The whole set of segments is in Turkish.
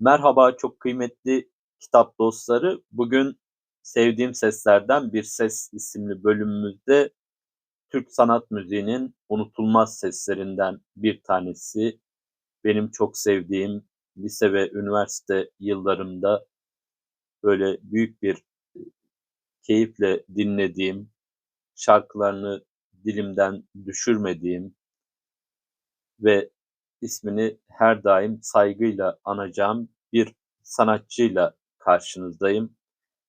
Merhaba çok kıymetli kitap dostları. Bugün Sevdiğim Seslerden Bir Ses isimli bölümümüzde Türk sanat müziğinin unutulmaz seslerinden bir tanesi. Benim çok sevdiğim lise ve üniversite yıllarımda böyle büyük bir e, keyifle dinlediğim, şarkılarını dilimden düşürmediğim ve ismini her daim saygıyla anacağım bir sanatçıyla karşınızdayım.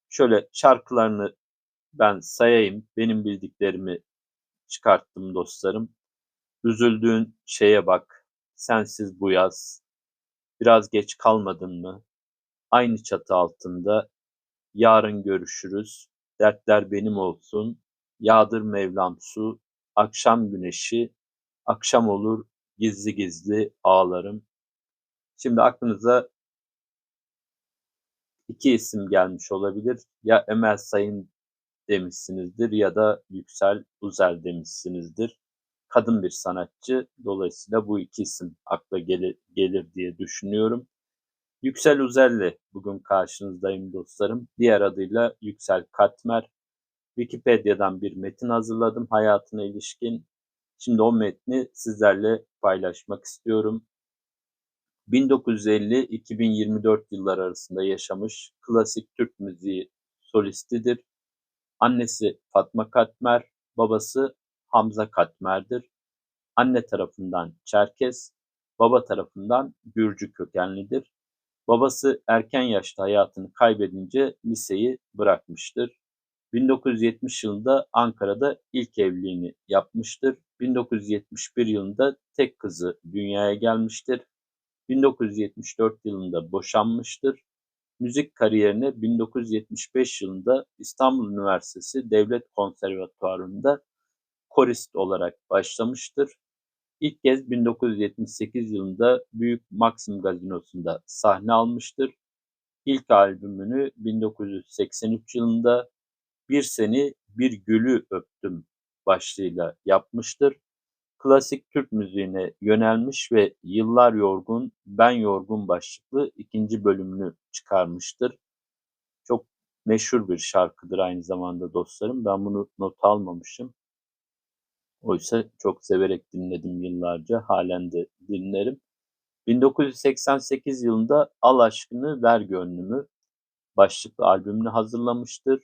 Şöyle şarkılarını ben sayayım, benim bildiklerimi çıkarttım dostlarım. Üzüldüğün şeye bak, sensiz bu yaz, biraz geç kalmadın mı? Aynı çatı altında, yarın görüşürüz, dertler benim olsun, yağdır Mevlam su, akşam güneşi, akşam olur gizli gizli ağlarım. Şimdi aklınıza iki isim gelmiş olabilir. Ya Emel Sayın demişsinizdir ya da Yüksel Uzel demişsinizdir. Kadın bir sanatçı. Dolayısıyla bu iki isim akla gelir, gelir diye düşünüyorum. Yüksel Uzel'le bugün karşınızdayım dostlarım. Diğer adıyla Yüksel Katmer. Wikipedia'dan bir metin hazırladım hayatına ilişkin. Şimdi o metni sizlerle paylaşmak istiyorum. 1950-2024 yılları arasında yaşamış klasik Türk müziği solistidir. Annesi Fatma Katmer, babası Hamza Katmer'dir. Anne tarafından Çerkes, baba tarafından Gürcü kökenlidir. Babası erken yaşta hayatını kaybedince liseyi bırakmıştır. 1970 yılında Ankara'da ilk evliliğini yapmıştır. 1971 yılında tek kızı dünyaya gelmiştir. 1974 yılında boşanmıştır. Müzik kariyerine 1975 yılında İstanbul Üniversitesi Devlet Konservatuvarı'nda korist olarak başlamıştır. İlk kez 1978 yılında Büyük Maxim Gazinosu'nda sahne almıştır. İlk albümünü 1983 yılında Bir Seni Bir Gülü Öptüm başlığıyla yapmıştır. Klasik Türk müziğine yönelmiş ve Yıllar Yorgun, Ben Yorgun başlıklı ikinci bölümünü çıkarmıştır. Çok meşhur bir şarkıdır aynı zamanda dostlarım. Ben bunu not almamışım. Oysa çok severek dinledim yıllarca. Halen de dinlerim. 1988 yılında Al Aşkını Ver Gönlümü başlıklı albümünü hazırlamıştır.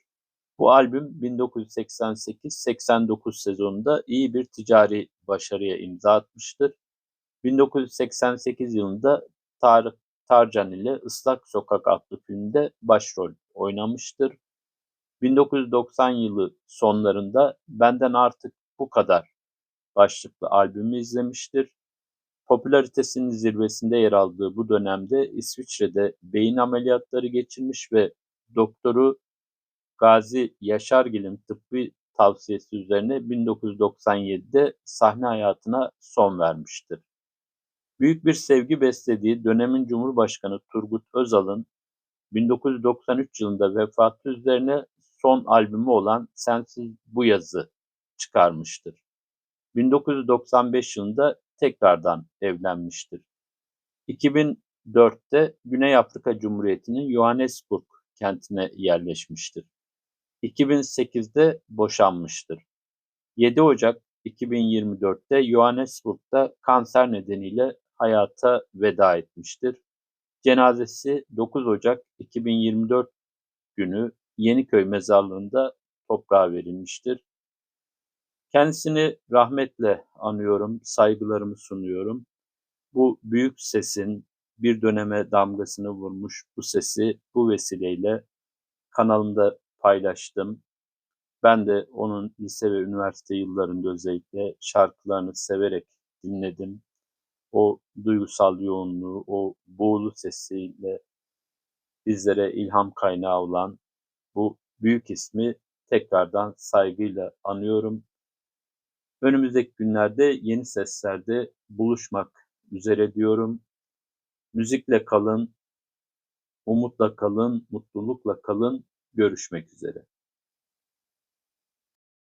Bu albüm 1988-89 sezonunda iyi bir ticari başarıya imza atmıştır. 1988 yılında Tarık Tarcan ile Islak Sokak adlı filmde başrol oynamıştır. 1990 yılı sonlarında Benden Artık Bu Kadar başlıklı albümü izlemiştir. Popülaritesinin zirvesinde yer aldığı bu dönemde İsviçre'de beyin ameliyatları geçirmiş ve doktoru Gazi Yaşargil'in tıbbi tavsiyesi üzerine 1997'de sahne hayatına son vermiştir. Büyük bir sevgi beslediği dönemin Cumhurbaşkanı Turgut Özal'ın 1993 yılında vefatı üzerine son albümü olan Sensiz Bu Yazı çıkarmıştır. 1995 yılında tekrardan evlenmiştir. 2004'te Güney Afrika Cumhuriyeti'nin Johannesburg kentine yerleşmiştir. 2008'de boşanmıştır. 7 Ocak 2024'te Johannesburg'da kanser nedeniyle hayata veda etmiştir. Cenazesi 9 Ocak 2024 günü Yeniköy mezarlığında toprağa verilmiştir. Kendisini rahmetle anıyorum, saygılarımı sunuyorum. Bu büyük sesin bir döneme damgasını vurmuş bu sesi bu vesileyle kanalımda paylaştım. Ben de onun lise ve üniversite yıllarında özellikle şarkılarını severek dinledim. O duygusal yoğunluğu, o buğulu sesiyle bizlere ilham kaynağı olan bu büyük ismi tekrardan saygıyla anıyorum. Önümüzdeki günlerde yeni seslerde buluşmak üzere diyorum. Müzikle kalın, umutla kalın, mutlulukla kalın. Görüşmek üzere.